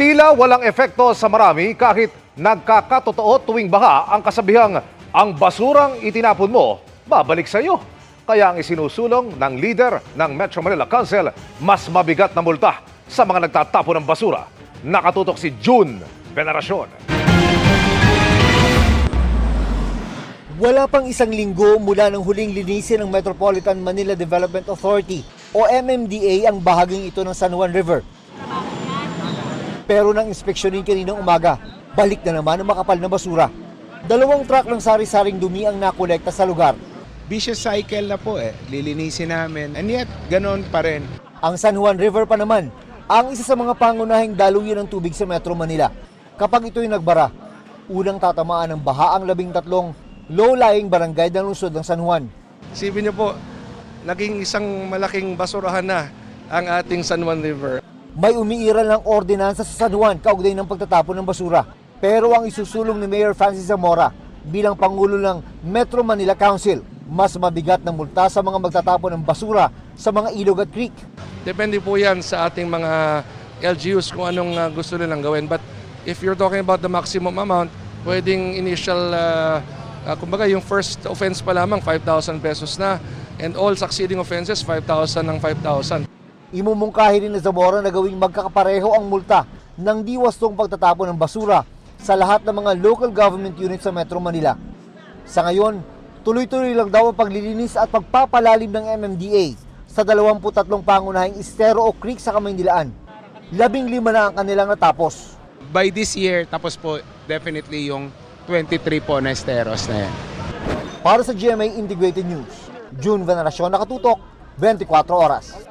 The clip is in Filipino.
Tila walang epekto sa marami kahit nagkakatotoo tuwing baha ang kasabihang ang basurang itinapon mo, babalik sa iyo. Kaya ang isinusulong ng leader ng Metro Manila Council, mas mabigat na multa sa mga nagtatapon ng basura. Nakatutok si June Veneracion. Wala pang isang linggo mula ng huling linisin ng Metropolitan Manila Development Authority o MMDA ang bahaging ito ng San Juan River. Pero nang inspeksyonin kaninang umaga, balik na naman ang makapal na basura. Dalawang truck ng sari-saring dumi ang nakolekta sa lugar. vicious cycle na po eh. Lilinisin namin. And yet, ganon pa rin. Ang San Juan River pa naman, ang isa sa mga pangunahing daluyan ng tubig sa Metro Manila. Kapag ito'y nagbara, unang tatamaan ng baha ang labing tatlong low-lying barangay ng lungsod ng San Juan. Isipin niyo po, naging isang malaking basurahan na ang ating San Juan River. May umiiral ng ordinansa sa San Juan kaugnay ng pagtatapon ng basura. Pero ang isusulong ni Mayor Francis Zamora bilang Pangulo ng Metro Manila Council, mas mabigat ng multa sa mga magtatapon ng basura sa mga ilog at creek. Depende po yan sa ating mga LGUs kung anong uh, gusto nilang gawin. But if you're talking about the maximum amount, pwedeng initial, uh, uh, kumbaga yung first offense pa lamang 5,000 pesos na and all succeeding offenses 5,000 ng 5,000. Imumungkahi rin ni Zamora na gawing magkakapareho ang multa ng di wastong pagtatapon ng basura sa lahat ng mga local government units sa Metro Manila. Sa ngayon, tuloy-tuloy lang daw ang paglilinis at pagpapalalim ng MMDA sa 23 pangunahing estero o creek sa Kamaynilaan. Labing lima na ang kanilang natapos. By this year, tapos po definitely yung 23 po na esteros na yan. Para sa GMA Integrated News, June Veneracion nakatutok, 24 oras.